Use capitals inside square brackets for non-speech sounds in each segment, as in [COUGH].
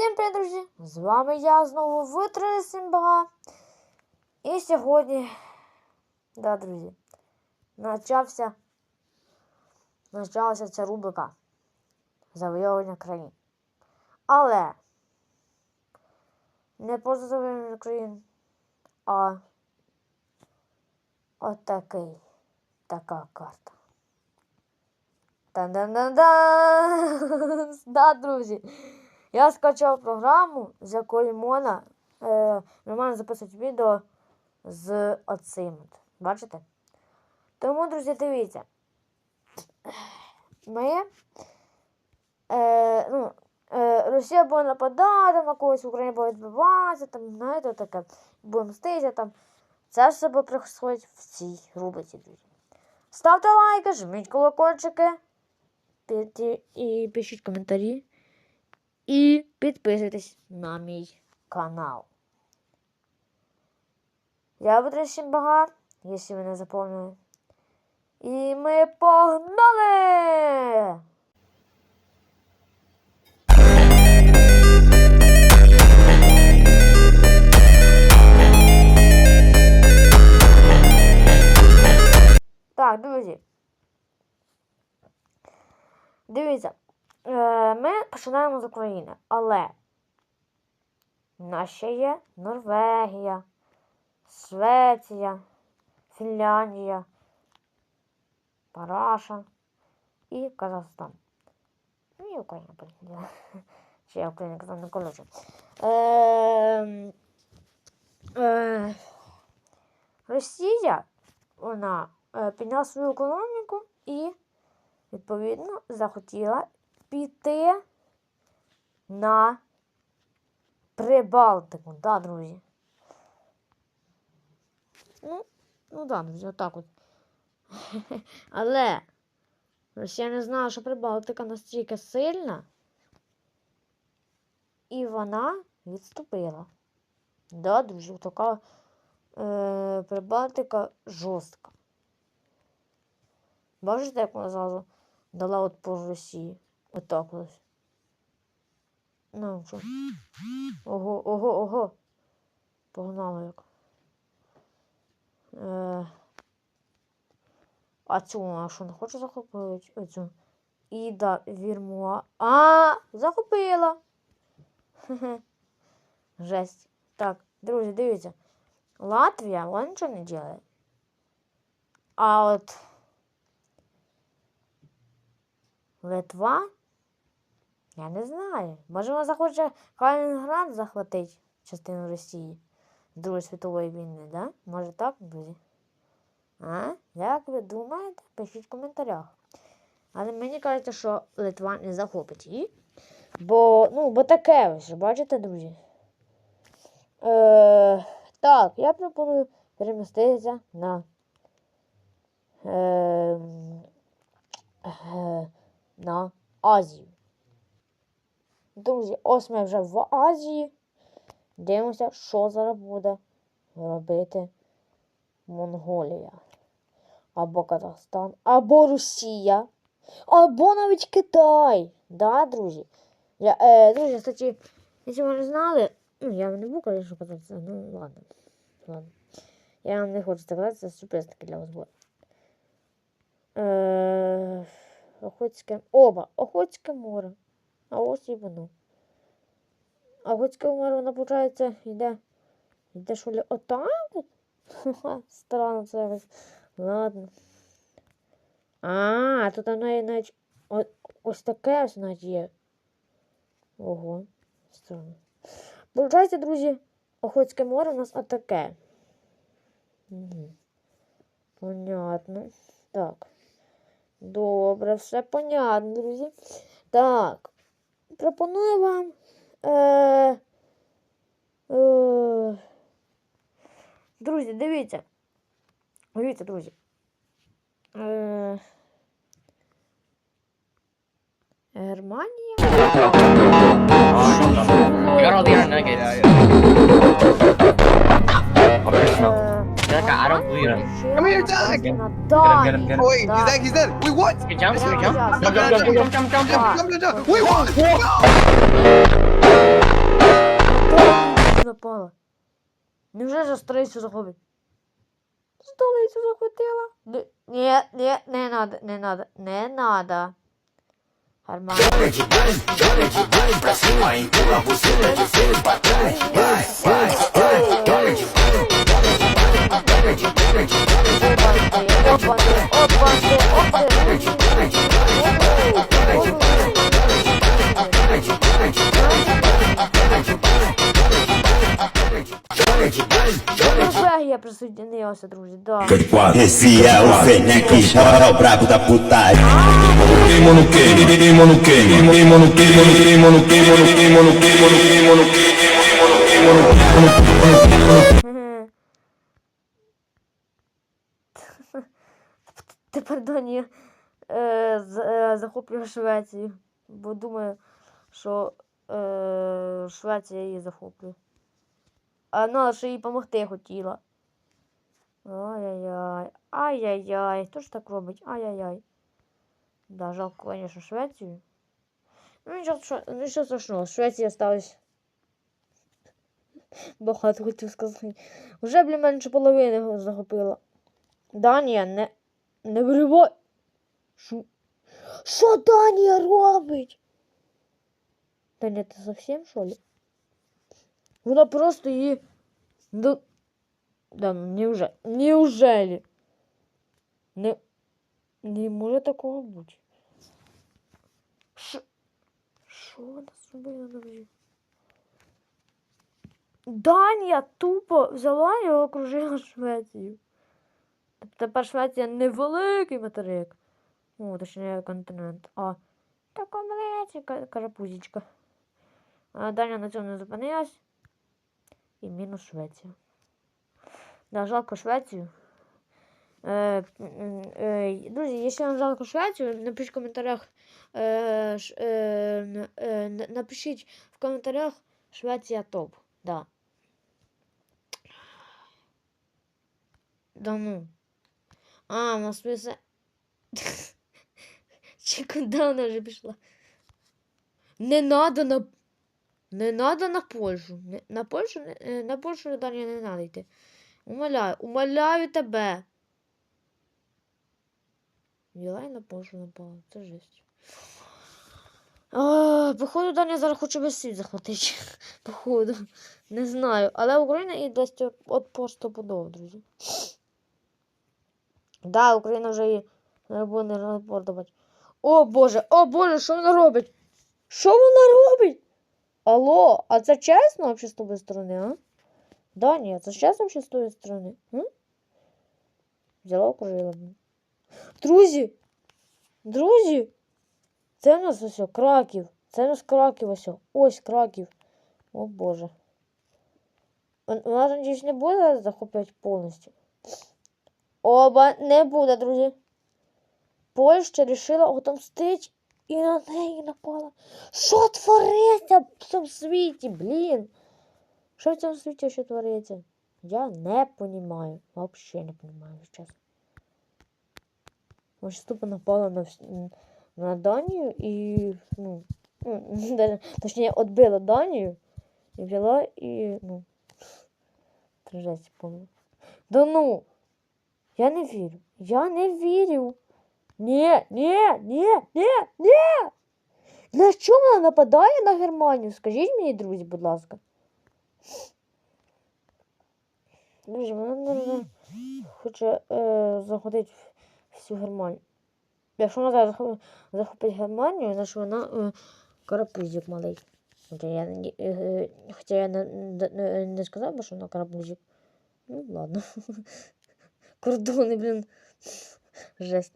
Всім привіт, друзі! З вами я знову Витри Симбага. І сьогодні, да, друзі, почався, почалася ця рубрика завойовування країн. Але не просто завойовування країн, а отакий, така карта. Та-да-да-да! [LAUGHS] Да, друзі. Я скачав програму, з якої можна е, нормально записувати відео з оцим. Бачите? Тому, друзі, дивіться. Ми. Е, ну, е, Росія буде нападати на когось, Україна буде відбиватися, там, знаєте, таке, буде мститися там. Це все буде происходить в цій рубриці, друзі. Ставте лайки, жміть колокольчики і пишіть коментарі. І підписуйтесь на мій канал. Я буду всім бага, якщо ви не заповнили. І ми погнали! Так, друзі. Дивіться, ми починаємо з України, але в є Норвегія, Швеція, Фінляндія, Параша і Казахстан. Ну і Україна, понятно. Ще я Україна казав, не коротше. Е, е, Росія, вона е, підняла свою економіку і відповідно захотіла піти на Прибалтику, да, друзі? Ну, ну да, друзі, отак от. [LAUGHS] Але Росія не знала, що Прибалтика настільки сильна, і вона відступила. Да, друзі, така е, Прибалтика жорстка. Бачите, як вона зразу дала отпор Росії. Отак ось. Ну, що? Ого, ого, ого. Погнали як. Е, а цю вона що не хоче захопити? Оцю. Іда Вірмуа. А, захопила. Хе-хе. Жесть. Так, друзі, дивіться. Латвія, вона нічого не делает. А от Литва? Я не знаю. Може, вона захоче Калінінград захватити частину Росії з Другої світової війни, да? Може так, друзі? А? Як ви думаєте? Пишіть в коментарях. Але мені кажеться, що Литва не захопить її. Бо, ну, бо таке ось, бачите, друзі? Е, так, я пропоную переміститися на. Е, е, на Азію. Друзі, ось ми вже в Азії. Дивимося, що зараз буде робити Монголія. Або Казахстан, або Росія, або навіть Китай. Да, друзі? Я, е, друзі, кстати, якщо ви не знали, ну, я не буду, звісно, казати це, ну ладно. ладно. Я вам не хочу це казати, це сюрприз такий для вас буде. Е, Охотське. Оба, Охотське море. А ось і воно. Охотське море, воно, виходить, йде. Йде що ли отак? от? Ха-ха, Странно це якось. Ладно. А, тут воно є навіть ось таке ось навіть є. Ого, странно. Получається, друзі, Охотське море у нас отаке. Угу. Понятно. Так. Добре, все понятно, друзі. Так. Пропоную вам. Е, е, друзі, дивіться. Дивіться, друзі. Е, Германія. You got all the iron nuggets. Like, I don't believe him. Come here, Jack! Get him, get him, get him. Oh, wait, he's dead, he's dead. Wait, what? Can jump, can jump? Jump, jump, jump, jump, jump, jump, jump, jump, jump. Wait, what? Напала. Невже ж стрейцю захопить? Столицю захопила? Ні, ні, не надо, не надо, не надо. Арман. Красивая, дура, пустила, пустила, патай, пай, пай, пай, пай, пай, пай, Esse é o Fenec, é o brabo da putaria. Queimo no queimo, queimo no queimo, queimo no queimo, queimo no queimo, queimo no queimo, queimo no queimo, queimo no queimo. [LAUGHS] Тепер Данія е, е, захоплює Швецію. Бо думаю, що е, Швеція її захоплює. А вона ще їй допомогти хотіла. Ай-яй-яй. Ай-яй-яй. Хто ж так робить? Ай-яй-яй. Да, жалко, звісно, Швецію. Ну нічого, ну, нічого страшного, Швеція осталась. Багато хотів сказати. Вже, блін, менше половини захопила. Данія не. Не виривай. Що? Що Данія робить? Данія, ти совсем що ли? Вона просто її. Ну. Да, ну, неужели? Неужели? Не. Не може такого бути. Що? Що вона зробила друзі? Данія тупо взяла і окружила Швецію. Тобто Тепер Швеція не великий материк. О, точніше континент. А така маленька карапузічка. А Данія на цьому не зупинилась. І мінус Швеція. Да, жалко Швецію. Е, е, друзі, якщо вам жалко Швецію, напишіть в коментарях. Е, е, е, напишіть в коментарях Швеція топ. Да. Да ну. А, у нас список. Чи куди вона вже пішла? Не надо на. Не надо на Польщу. Не- На Польщу, е, на Польщу далі не надо йти. Умоляю, умоляю тебе. Взяла і на Польщу напала. Це жесть. А, походу, Даня зараз хоче весь світ захватити. [LAUGHS] Походу. Не знаю. Але Україна і дасть от, постопудово, друзі. Да, Україна вже і не буде. О Боже, о Боже, що вона робить? Що вона робить? Алло, а це чесно вообще з тобої сторони, а? Да, ні, це чесно вообще з твоєї сторони? М? Взяла окружила. Друзі! Друзі! Це у нас ось Краків. Це у нас Краків ось. Ось Краків. О Боже. Вона ж надіюсь, не буде захоплювати повністю. Оба не буде, друзі. Польща рішила отомстити і на неї напала. Що твориться в цьому світі, блін? Що в цьому світі ще твориться? Я не понімаю. Взагалі не понімаю, чесно. Ось тупо напала на, на Данію і. Ну, ну, [LAUGHS] точніше, відбила Данію і взяла і. ну. [LAUGHS] Жесть, помню. Да ну! Я не вірю. Я не вірю. Ні, ні, ні, ні, ні. На що вона нападає на Германію? Скажіть мені, друзі, будь ласка. Друзі, вона хоче е, захопити всю Германію. Якщо вона зараз захопить Германію, значить вона е, карапузик малий. Хоча я, е, е, хоча я не, не, не сказав би, що вона карапузик. Ну, ладно. [LAUGHS] Кордони, блін. Жесть.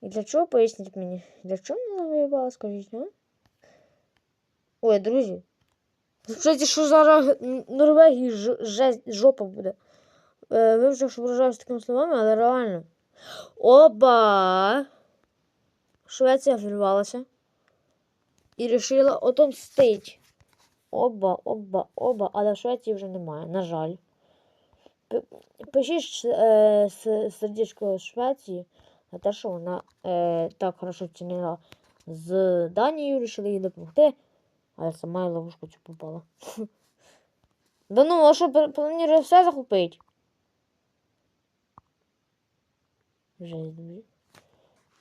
І для чого поясніть мені? Для чого вона воювала, скажіть, а? Ой, друзі. Слухайте, що зараз Норвегії жесть, жопа буде. Е, вибачте, що вражаюся такими словами, але реально. Оба! Швеція вірвалася. І вирішила отомстить. Оба, оба, оба, але в Швеції вже немає, на жаль. Пишіть е, сердечко Швеції за те, що вона е, так хорошо вчинила з Данією, вирішила їй допомогти. А я сама ловушку цю попала. [LAUGHS] Да ну, а що пл- планує все захопити? Жесть.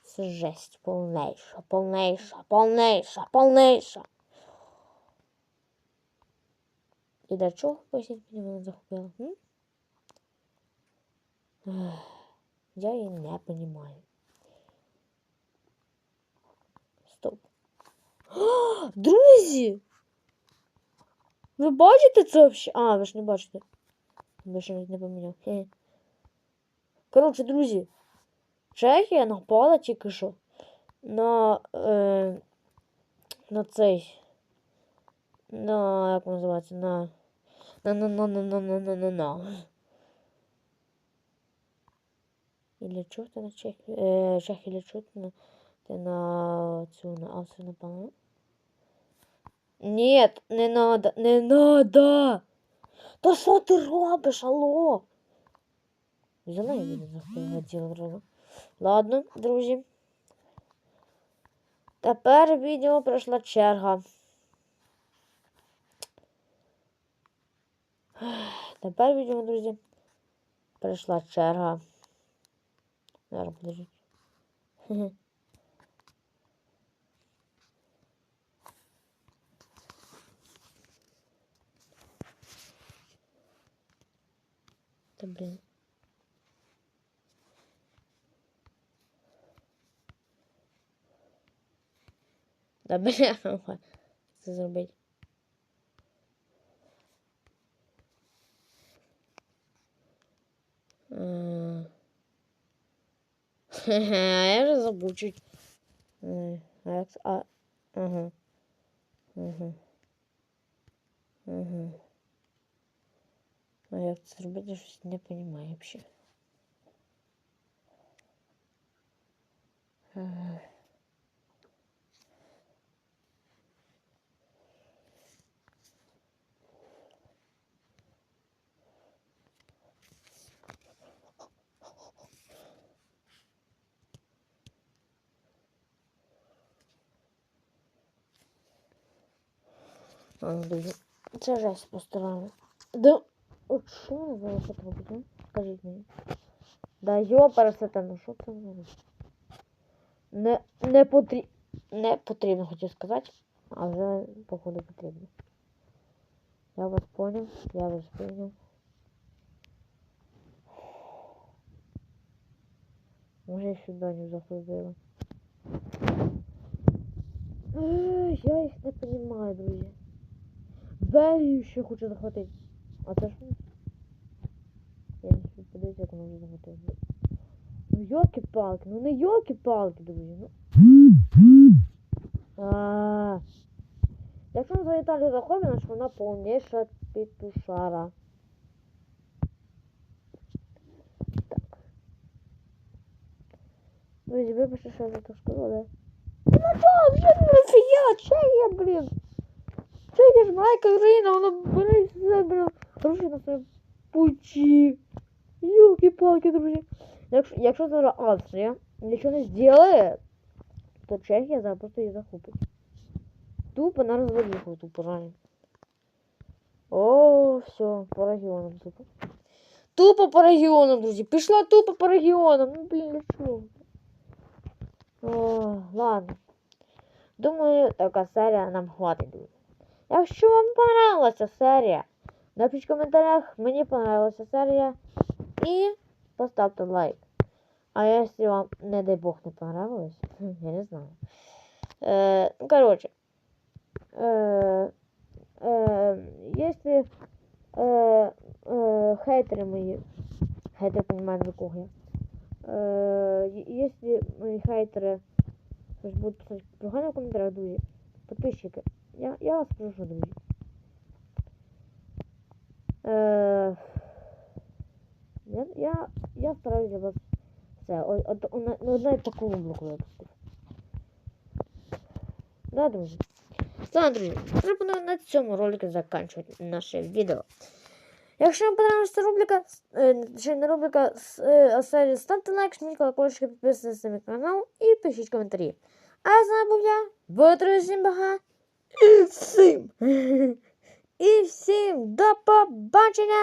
Це жесть повнейша, повнейша, повнейша, повнейша. І для чого поясніть мені вона захопила? М? Я її не розумію. Стоп. Друзі! Ви бачите це взагалі? А, ви ж не бачите. Ви ще не поміняв. Коротше, друзі. Чехія напала тільки що на, е, на цей. На, як називається? На. На на на на на на на на на. І для чого ти на Чехію? Е, Чехія для чого ти на, ти на цю на Австрію напала? Нет, не надо, не надо. Та що ти робиш, алло? Взяла я захватила вроде. Ладно, друзі. Тепер відео пройшла черга. Тепер відео, друзі. Прийшла черга. Зараз подождіть. Хе-хе. [LAUGHS] Та блін. Да бля, [LAUGHS] це зробити. Я вже забув чуть. А а, ага. Ага. Ага. А як це зробити, я щось не розумію взагалі. Ага. Друзі, це жесть постарали. Да, от що зараз тут роблять, а? Скажіть мені. Да йоперсете, ну що це? Не, не, потрі... не потрібно, хотів сказати, а вже, походу, потрібно. Я вас понял, я вас понял. Може, я сюди не заходила. Я їх не розумію, друзі. Бельгію ще хочу захватити. А це що? Я не подивитися, як воно вже. Ну йоки-палки, ну не йоки-палки, друзі. Ну. А. Якщо ми за Італію заходимо, значить вона повніша петушара. Так. Друзі, вибачте, що я за це сказала? Ну що, вже не фія, Чехія, блін. Ж маленька країна, вона бере блін, гроші на себе пучі. Юлки-палки, друзі. Якщо, якщо зараз Австрія нічого не зробить, то Чехія зараз просто її захопить. Тупо на розвалюху тупо реально. О, все, по регіонам тупо. Тупо по регіонам, друзі. Пішла тупо по регіонам. Ну, блін, для чого? О, ладно. Думаю, така серія нам хватить. Якщо вам понравилася серія, напишіть в коментарях, мені понравилася серія. І поставте лайк. А якщо вам, не дай Бог, не понравилось, [LAUGHS] я не знаю. Э, ну, короче. Э, э, если э, э, хейтеры мои, хейтеры понимают, за кого я, э, е- если мои хейтеры щось будуть писати погано в коментарях, друзі, подписчики, я, я вас прошу, друзі. Е, я, я, я стараюсь вас все. От, от, таку блоку випустив. Да, друзі. Ладно, друзі, буду на цьому ролику закінчувати наше відео. Якщо вам понравилася рубрика, е, чи не рубрика, с- е, а серія, ставте лайк, жміть колокольчики, підписуйтесь на мій канал і пишіть коментарі. А з вами був я, Витро Зімбага. І всім. І всім до побачення!